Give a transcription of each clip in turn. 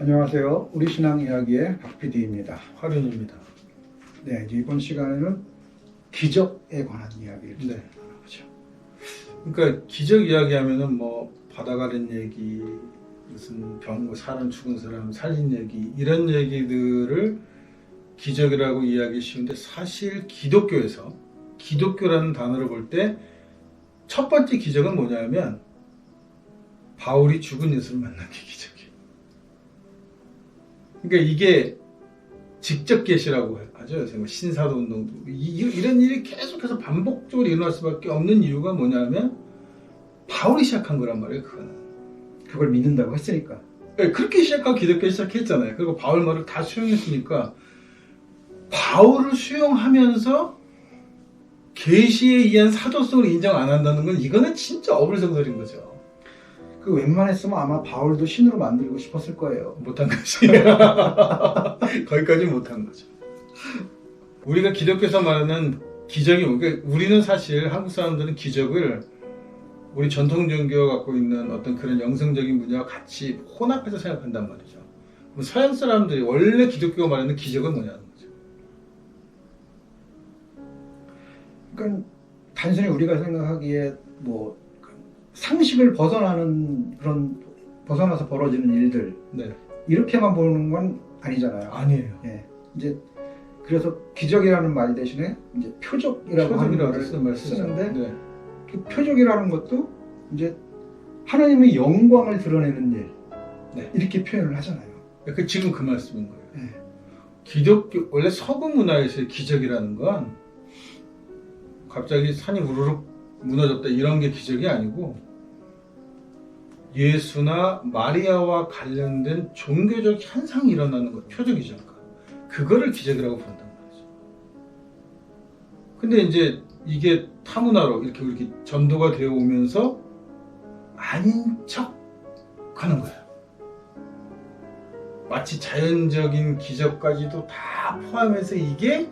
안녕하세요. 우리 신앙 이야기의 박 PD입니다. 화륜입니다. 네, 이제 이번 시간에는 기적에 관한 이야기를 좀 네. 나눠보죠. 그러니까 기적 이야기하면은 뭐 바다 가는 얘기, 무슨 병, 뭐 사람 죽은 사람 살린 얘기 이런 얘기들을 기적이라고 이야기 쉬운데 사실 기독교에서 기독교라는 단어를 볼 때 첫 번째 기적은 뭐냐면 바울이 죽은 예수를 만난 게 기적이에요. 그러니까 이게 직접 계시라고 하죠. 요새 뭐 신사도 운동도 이- 이런 일이 계속해서 반복적으로 일어날 수밖에 없는 이유가 뭐냐면 바울이 시작한 거란 말이에요. 그거는 그걸 믿는다고 했으니까. 네, 그렇게 시작하고 기독교 시작했잖아요. 그리고 바울 말을 다 수용했으니까 바울을 수용하면서 계시에 의한 사도성을 인정 안 한다는 건 이거는 진짜 어불성설인 거죠. 그 웬만했으면 아마 바울도 신으로 만들고 싶었을 거예요. 못한 거지. 거기까지 못한 거죠. 우리가 기독교에서 말하는 기적이 그러니까 우리는 사실 한국 사람들은 기적을 우리 전통 종교가 갖고 있는 어떤 그런 영성적인 문화와 같이 혼합해서 생각한단 말이죠. 그럼 서양 사람들이 원래 기독교가 말하는 기적은 뭐냐는 거죠. 그러니까 단순히 우리가 생각하기에 뭐 상식을 벗어나는 그런 벗어나서 벌어지는 일들 네. 이렇게만 보는 건 아니잖아요. 아니에요. 예. 이제 그래서 기적이라는 말 대신에 이제 표적이라고 하는 말을 쓰는. 쓰는데 네. 그 표적이라는 것도 이제 하나님의 영광을 드러내는 일 네. 이렇게 표현을 하잖아요. 그 지금 그 말씀인 거예요. 네. 기독교 원래 서구 문화에서의 기적이라는 건 갑자기 산이 우르르 무너졌다 이런 게 기적이 아니고 예수나 마리아와 관련된 종교적 현상이 일어나는 것 표적이죠. 그거를 기적이라고 부른단 말이죠. 근데 이제 이게 타문화로 이렇게 이렇게 전도가 되어 오면서 아닌 척 하는 거예요. 마치 자연적인 기적까지도 다 포함해서 이게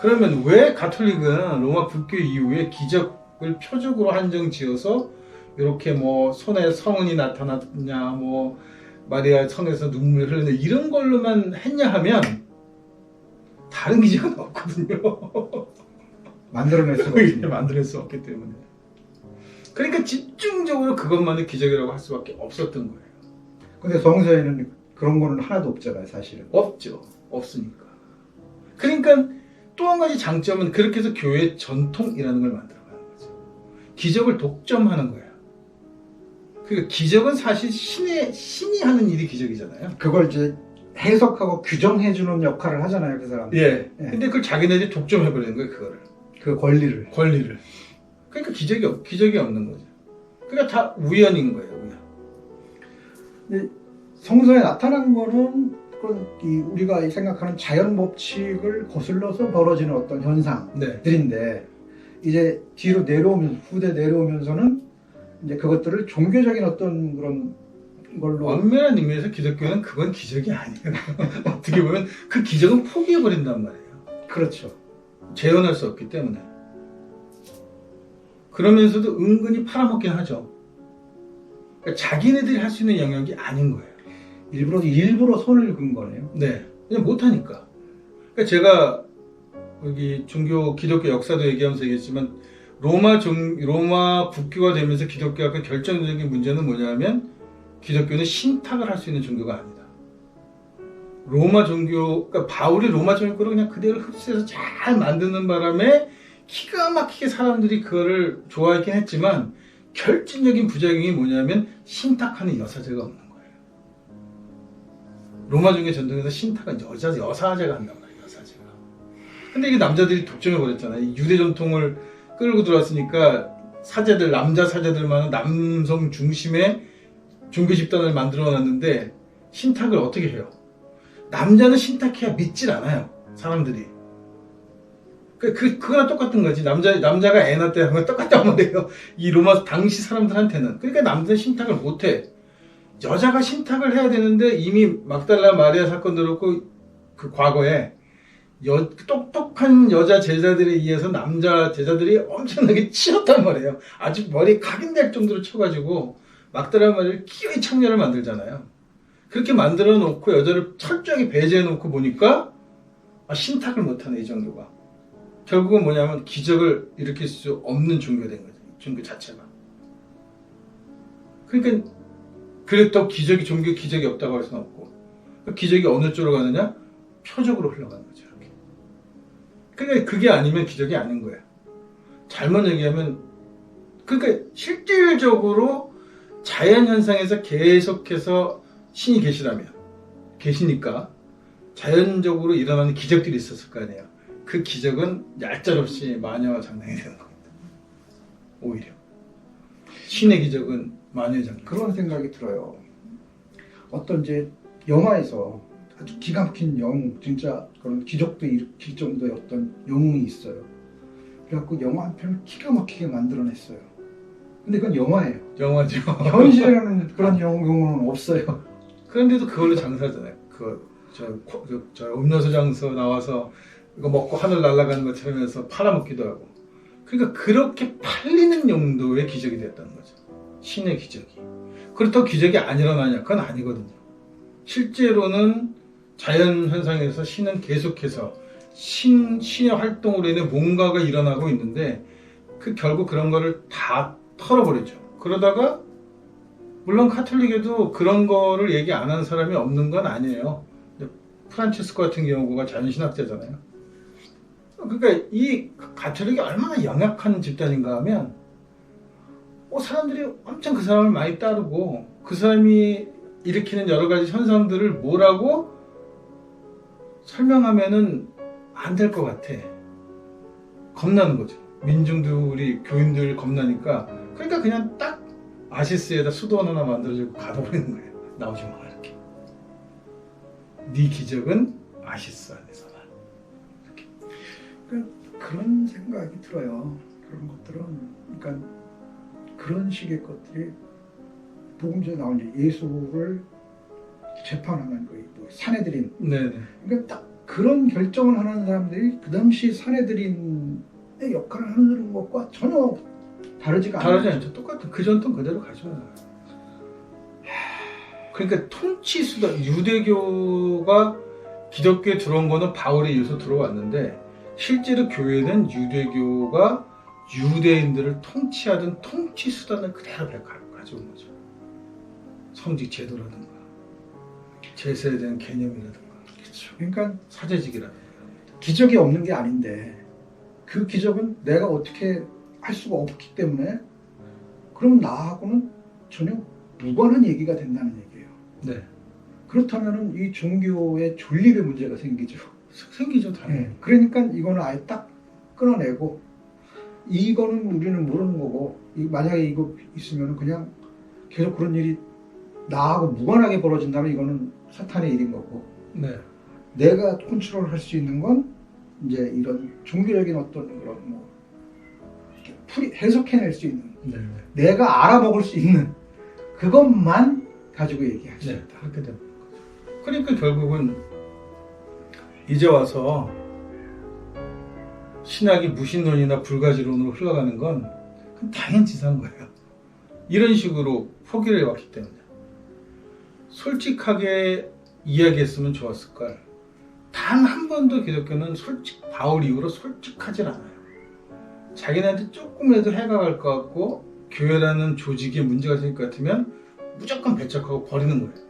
그러면 왜 가톨릭은 로마 불교 이후에 기적을 표적으로 한정 지어서 이렇게 뭐 손에 성은이 나타났냐 뭐 마리아 손에서 눈물이 흐르냐 이런 걸로만 했냐 하면 다른 기적은 없거든요. 만들어낼 수가 없습니다. 만들어낼 수 없기 때문에. 그러니까 집중적으로 그것만을 기적이라고 할 수밖에 없었던 거예요. 근데 성서에는 그런 거는 하나도 없잖아요, 사실은. 없죠. 없으니까. 그러니까 또 한 가지 장점은 그렇게 해서 교회 전통이라는 걸 만들어가는 거죠. 기적을 독점하는 거예요. 그러니까 기적은 사실 신의 신이 하는 일이 기적이잖아요. 그걸 이제 해석하고 규정해주는 역할을 하잖아요, 그 사람. 예. 예. 근데 그걸 자기네들이 독점해버리는 거예요, 그거를. 그 권리를. 권리를. 그러니까 기적이 없, 기적이 없는 거죠. 그러니까 다 우연인 거예요, 우연. 성서에 나타난 거는 그건 이 우리가 생각하는 자연 법칙을 거슬러서 벌어지는 어떤 현상들인데 네. 이제 뒤로 내려오면서 후대 내려오면서는 이제 그것들을 종교적인 어떤 그런 걸로 엄밀한 의미에서 기독교는 그건 기적이 아니에요. 어떻게 보면 그 기적은 포기해 버린단 말이에요. 그렇죠. 재현할 수 없기 때문에. 그러면서도 은근히 팔아먹긴 하죠. 그러니까 자기네들이 할 수 있는 영역이 아닌 거예요. 일부러 일부러 손을 근 거네요. 네. 그냥 못하니까. 그러니까 제가 여기 종교 기독교 역사도 얘기하면서 얘기했지만 로마 종 로마 국교가 되면서 기독교가 그 결정적인 문제는 뭐냐면 기독교는 신탁을 할 수 있는 종교가 아니다. 로마 종교, 그러니까 바울이 로마 종교를 그냥 그대로 흡수해서 잘 만드는 바람에 기가 막히게 사람들이 그거를 좋아했긴 했지만 결정적인 부작용이 뭐냐면 신탁하는 여사제가 없는 거예요. 로마 종교 전통에서 신탁은 여자 여사제가 한단 말이에요. 여사제가. 근데 이게 남자들이 독점해 버렸잖아요. 이 유대 전통을 끌고 들어왔으니까 사제들 남자 사제들만은 남성 중심의 종교 집단을 만들어 놨는데 신탁을 어떻게 해요? 남자는 신탁해야 믿질 않아요. 사람들이. 그, 그, 그거랑 똑같은 거지. 남자, 남자가 애 하는 거 똑같단 말이에요. 이 로마 당시 사람들한테는. 그러니까 남자는 신탁을 못 해. 여자가 신탁을 해야 되는데 이미 막달라 마리아 사건도 그렇고 그 과거에 여, 똑똑한 여자 제자들에 의해서 남자 제자들이 엄청나게 치였단 말이에요. 아주 머리 각인될 정도로 쳐가지고 막달라 마리아를 기어이 창녀를 만들잖아요. 그렇게 만들어 놓고 여자를 철저하게 배제해 놓고 보니까 아, 신탁을 못하네 이 정도가 결국은 뭐냐면 기적을 일으킬 수 없는 종교가 된 거죠 종교 자체가 그러니까 그랬다고 기적이 종교 기적이 없다고 할 수는 없고 그 기적이 어느 쪽으로 가느냐 표적으로 흘러가는 거죠 그러니까 그게 아니면 기적이 아닌 거예요 잘못 얘기하면 그러니까 실질적으로 자연 현상에서 계속해서 신이 계시다면 계시니까 자연적으로 일어나는 기적들이 있었을 거 아니에요. 그 기적은 얄짤없이 마녀 장난이 되는 겁니다. 오히려 신의 기적은 마녀의 장난. 그런 생각이 들어요. 어떤 이제 영화에서 아주 기가 막힌 영웅, 진짜 그런 기적도 일으킬 정도의 어떤 영웅이 있어요. 그래갖고 영화 한 편을 기가 막히게 만들어냈어요. 근데 그건 영화예요. 영화죠. 현실에는 그런 영웅은 없어요. 그런데도 그걸로 장사하잖아요. 그저 저, 저 음료수 장소 나와서 이거 먹고 하늘 날아가는 것처럼 해서 팔아먹기도 하고. 그러니까 그렇게 팔리는 용도의 기적이 됐다는 거죠. 신의 기적이. 그렇다고 기적이 안 일어나냐? 그건 아니거든요. 실제로는 자연 현상에서 신은 계속해서 신, 신의 활동으로 인해 뭔가가 일어나고 있는데 그 결국 그런 거를 다 털어버리죠. 그러다가 물론 카톨릭에도 그런 거를 얘기 안 하는 사람이 없는 건 아니에요. 프란치스코 같은 경우가 자연신학자잖아요. 그러니까 이 가톨릭이 얼마나 영약한 집단인가 하면 어, 사람들이 엄청 그 사람을 많이 따르고 그 사람이 일으키는 여러 가지 현상들을 뭐라고 설명하면은 안 될 것 같아. 겁나는 거죠. 민중들이 교인들 겁나니까 그러니까 그냥 딱 아시스에다 수도원 하나 만들어주고 가둬버리는 거예요. 나오지 마 이렇게. 네 기적은 아시스 안에서만. 그런 생각이 들어요. 그런 것들은 그러니까 그런 식의 것들이 복음서에 이제 예수를 재판하는 거예요. 뭐 사내들인 네네. 그러니까 딱 그런 결정을 하는 사람들이 그 당시 사내들인의 역할을 하는 것과 전혀 다르지가 않아요. 다르지 않죠. 똑같은 그 전통 그대로 가져와요. 그러니까 통치 수단 유대교가 기독교에 들어온 거는 바울에 의해서 들어왔는데 실제로 교회는 유대교가 유대인들을 통치하던 통치 수단을 그대로 가- 가져온 거죠. 성직 제도라든가 제사에 대한 개념이라든가 그러니까 사제직이라든가 기적이 없는 게 아닌데 그 기적은 내가 어떻게 할 수가 없기 때문에 그럼 나하고는 전혀 무관한 얘기가 된다는 얘기예요. 네 그렇다면 이 종교의 존립의 문제가 생기죠. 생기죠 당연히. 네. 그러니까 이거는 아예 딱 끊어내고 이거는 우리는 모르는 거고 이- 만약에 이거 있으면 그냥 계속 그런 일이 나하고 무관하게 벌어진다면 이거는 사탄의 일인 거고 네. 내가 컨트롤 할 수 있는 건 이제 이런 종교적인 어떤 그런 뭐 풀이 해석해낼 수 있는 네. 네. 내가 알아먹을 수 있는 그것만 가지고 얘기할 수 네, 있다. 그렇게 되는 거죠. 그러니까 결국은 이제 와서 신학이 무신론이나 불가지론으로 흘러가는 건 그건 당연지사한 거예요. 이런 식으로 포기를 해왔기 때문에 솔직하게 이야기했으면 좋았을 걸. 단 한 번도 기독교는 솔직 바울 이후로 솔직하질 않아요. 자기네한테 조금이라도 해가 갈 것 같고 교회라는 조직에 문제가 생길 것 같으면 무조건 배척하고 버리는 거예요.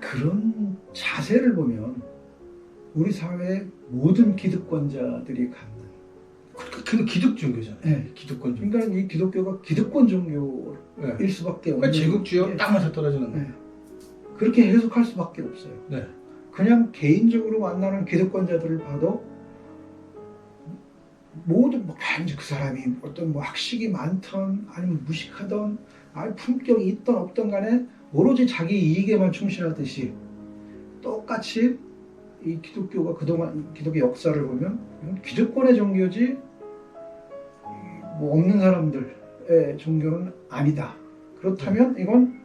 그런 자세를 보면 우리 사회의 모든 기득권자들이 갖는 그, 그 기독 종교잖아요. 네. 기독권 종교. 그러니까 이 기독교가 기득권 종교일 네. 수밖에 없는 그러니까 제국주의와 예. 딱 맞아 떨어지는 거예요. 네. 그렇게 해석할 수밖에 없어요. 네. 그냥 개인적으로 만나는 기득권자들을 봐도 모든 뭐 단지 그 사람이 어떤 뭐 학식이 많던 아니면 무식하던 아니 품격이 있던 없던 간에 오로지 자기 이익에만 충실하듯이 똑같이 이 기독교가 그동안 기독교 역사를 보면 이건 기득권의 종교지 이뭐 없는 사람들의 종교는 아니다. 그렇다면 이건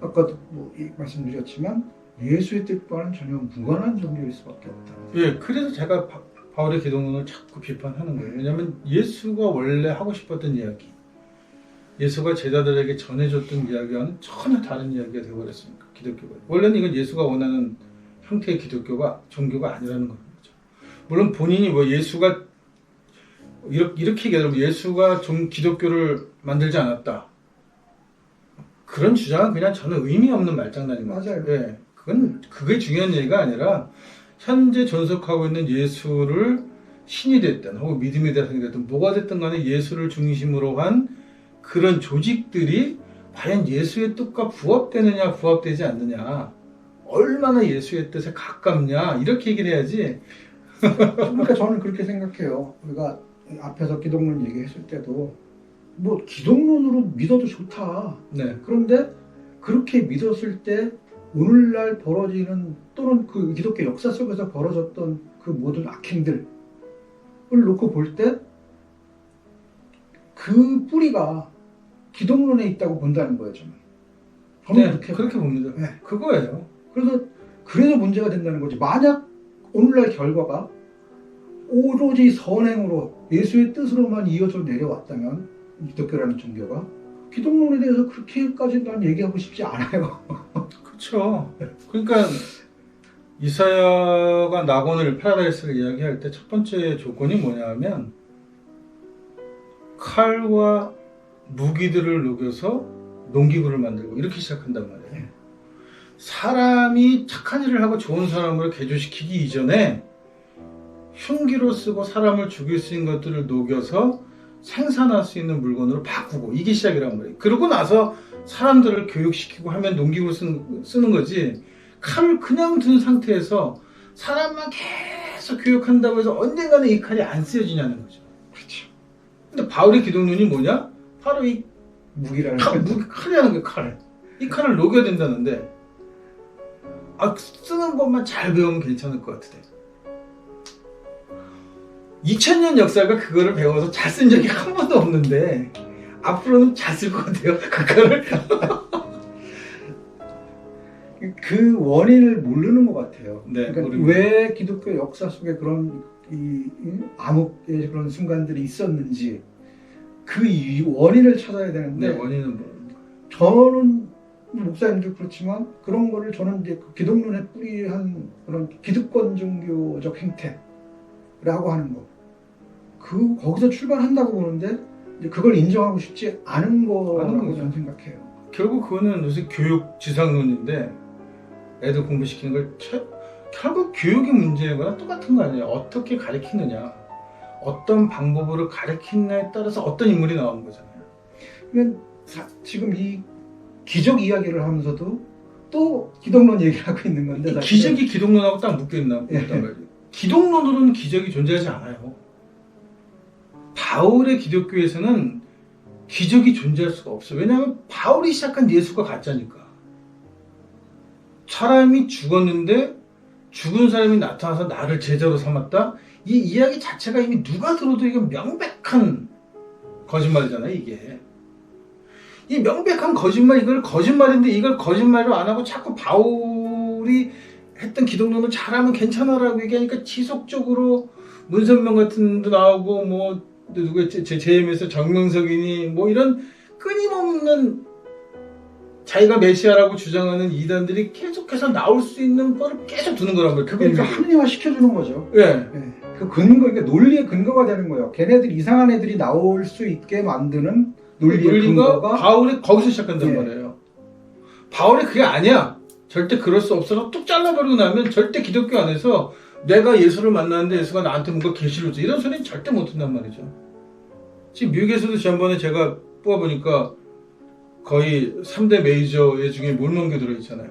아까도 뭐 이- 말씀드렸지만 예수의 뜻과는 전혀 무관한 종교일 수밖에 없다. 예, 그래서 제가 바, 바울의 기독론을 자꾸 비판하는 거예요. 왜냐하면 예수가 원래 하고 싶었던 이야기, 예수가 제자들에게 전해줬던 이야기와는 전혀 다른 이야기가 되어버렸으니까 기독교가 원래는 이건 예수가 원하는 형태의 기독교가 종교가 아니라는 거죠. 물론 본인이 뭐 예수가 이렇게, 이렇게 얘기하면 예수가 좀 기독교를 만들지 않았다. 그런 주장은 그냥 저는 의미 없는 말장난인 것 같아요. 맞아요. 예, 그건 그게 중요한 얘기가 아니라 현재 존속하고 있는 예수를 신이 됐든 혹은 믿음의 대상이 됐든 뭐가 됐든 간에 예수를 중심으로 한 그런 조직들이 과연 예수의 뜻과 부합되느냐 부합되지 않느냐 얼마나 예수의 뜻에 가깝냐 이렇게 얘기를 해야지 그러니까 저는 그렇게 생각해요. 우리가 앞에서 기독론 얘기했을 때도 뭐 기독론으로 믿어도 좋다. 네 그런데 그렇게 믿었을 때 오늘날 벌어지는 또는 그 기독교 역사 속에서 벌어졌던 그 모든 악행들을 놓고 볼 때 그 뿌리가 기독론에 있다고 본다는 거예요, 저는. 저는 네, 그렇게 그렇게 봅니다. 네. 그거예요. 그래서 그래서 문제가 된다는 거지. 만약 오늘날 결과가 오로지 선행으로 예수의 뜻으로만 이어져 내려왔다면 기독교라는 종교가 기독론에 대해서 그렇게까지 난 얘기하고 싶지 않아요. 그렇죠. 그러니까 이사야가 낙원을 파라다이스를 이야기할 때 첫 번째 조건이 뭐냐면 칼과 무기들을 녹여서 농기구를 만들고 이렇게 시작한단 말이에요. 사람이 착한 일을 하고 좋은 사람으로 개조시키기 이전에 흉기로 쓰고 사람을 죽일 수 있는 것들을 녹여서 생산할 수 있는 물건으로 바꾸고 이게 시작이란 말이에요. 그러고 나서 사람들을 교육시키고 하면 농기구를 쓰는, 쓰는 거지 칼을 그냥 둔 상태에서 사람만 계속 교육한다고 해서 언젠가는 이 칼이 안 쓰여지냐는 거죠. 그렇죠. 근데 바울의 기독론이 뭐냐? 바로 이 무기라는 칼, 거. 무기 칼이라는 게 칼. 이 칼을 녹여야 된다는데 아, 쓰는 것만 잘 배우면 괜찮을 것 같은데 2000년 역사가 그거를 배워서 잘 쓴 적이 한 번도 없는데 앞으로는 잘 쓸 것 같아요 그 칼을 그 원인을 모르는 것 같아요. 네, 그러니까. 왜 기독교 역사 속에 그런 이, 이 암흑의 그런 순간들이 있었는지 그 이- 원인을 찾아야 되는데 네 원인은 뭐 저는 목사님도 그렇지만 그런 거를 저는 이제 그 기독론에 뿌리한 그런 기득권 종교적 행태라고 하는 거. 그 거기서 출발한다고 보는데 이제 그걸 인정하고 싶지 않은 거라고. 저는 생각해요. 결국 그거는 요새 교육 지상론인데 애들 공부시키는 걸 최- 결국 교육의 문제거나 똑같은 거 아니에요. 어떻게 가르치느냐, 어떤 방법으로 가르치느냐에 따라서 어떤 인물이 나오는 거잖아요. 그러면 사- 지금 이 기적 이야기를 하면서도 또 기독론 얘기를 하고 있는 건데 기적이 기독론하고 딱 묶여 있나 예. 기독론으로는 기적이 존재하지 않아요. 바울의 기독교에서는 기적이 존재할 수가 없어요. 왜냐하면 바울이 시작한 예수가 가짜니까. 사람이 죽었는데 죽은 사람이 나타나서 나를 제자로 삼았다. 이 이야기 자체가 이미 누가 들어도 이게 명백한 거짓말이잖아요. 이게. 이 명백한 거짓말 이걸 거짓말인데 이걸 거짓말로 안 하고 자꾸 바울이 했던 기독론을 잘하면 괜찮아라고 얘기하니까 지속적으로 문선명 같은 데 나오고 뭐 누구였지 제 JM에서 정명석이니 뭐 이런 끊임없는 자기가 메시아라고 주장하는 이단들이 계속해서 나올 수 있는 거를 계속 두는 거란 말이에요. 그걸 그러니까 합리화 시켜주는 거죠. 예. 예. 그 근거, 그러니까 논리의 근거가 되는 거예요. 걔네들 이상한 애들이 나올 수 있게 만드는 논리가 바울이 거기서 시작한단 예. 말이에요. 바울이 그게 아니야. 절대 그럴 수 없어서 뚝 잘라버리고 나면 절대 기독교 안에서 내가 예수를 만났는데 예수가 나한테 뭔가 계시를 줘. 이런 소리는 절대 못 한단 말이죠. 지금 미국에서도 지난번에 제가 뽑아보니까 거의 3대 메이저의 중에 몰몬교 들어있잖아요.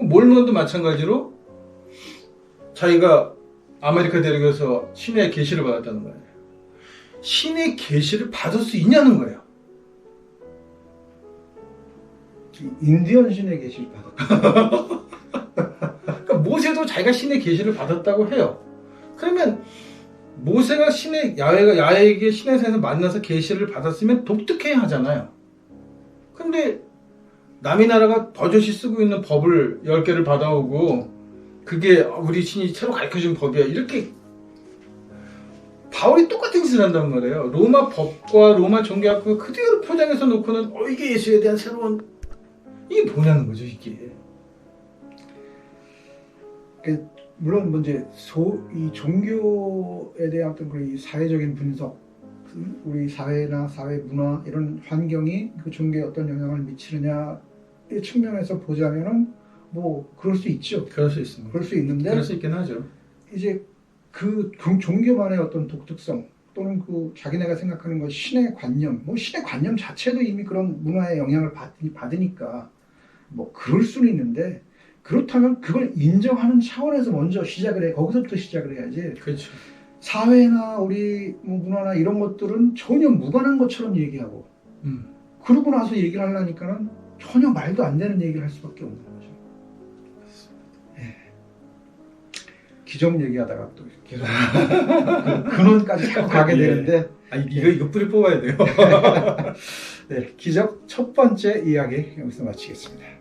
몰몬도 마찬가지로 자기가 아메리카 대륙에서 신의 계시를 받았다는 거예요. 신의 계시를 받을 수 있냐는 거예요. 인디언 신의 계시를 받았다. 그러니까 모세도 자기가 신의 계시를 받았다고 해요. 그러면 모세가 신의 야외가 야외에게 신의 산에서 만나서 계시를 받았으면 독특해야 하잖아요. 근데 남의 나라가 버젓이 쓰고 있는 법을 10개를 받아오고 그게 우리 신이 새로 가르쳐준 법이야. 이렇게 바울이 똑같은 짓을 한단 말이에요. 로마 법과 로마 종교학교 그대로 포장해서 놓고는 어 이게 예수에 대한 새로운 이게 뭐냐는 거죠 이게. 물론 뭐 이제 소, 이 종교에 대한 어떤 그이 사회적인 분석, 음, 우리 사회나 사회 문화 이런 환경이 그 종교에 어떤 영향을 미치느냐의 측면에서 보자면은 뭐 그럴 수 있죠. 그럴 수 있습니다. 그럴 수 있는데 그럴 수 있긴 하죠. 이제 그 종- 종교만의 어떤 독특성 또는 그 자기네가 생각하는 것 신의 관념, 뭐 신의 관념 자체도 이미 그런 문화의 영향을 받, 받으니까 뭐 그럴 수는 있는데 그렇다면 그걸 인정하는 차원에서 먼저 시작을 해 거기서부터 시작을 해야지 그렇죠. 사회나 우리 뭐 문화나 이런 것들은 전혀 무관한 것처럼 얘기하고 음. 그러고 나서 얘기를 하려니까는 전혀 말도 안 되는 얘기를 할 수밖에 없는 거죠. 예. 기존 얘기하다가 또 계속 그 근원까지 자꾸 가게 예. 되는데 아 이거 이거 뿌리 뽑아야 돼요. 네, 기적 첫 번째 이야기 여기서 마치겠습니다.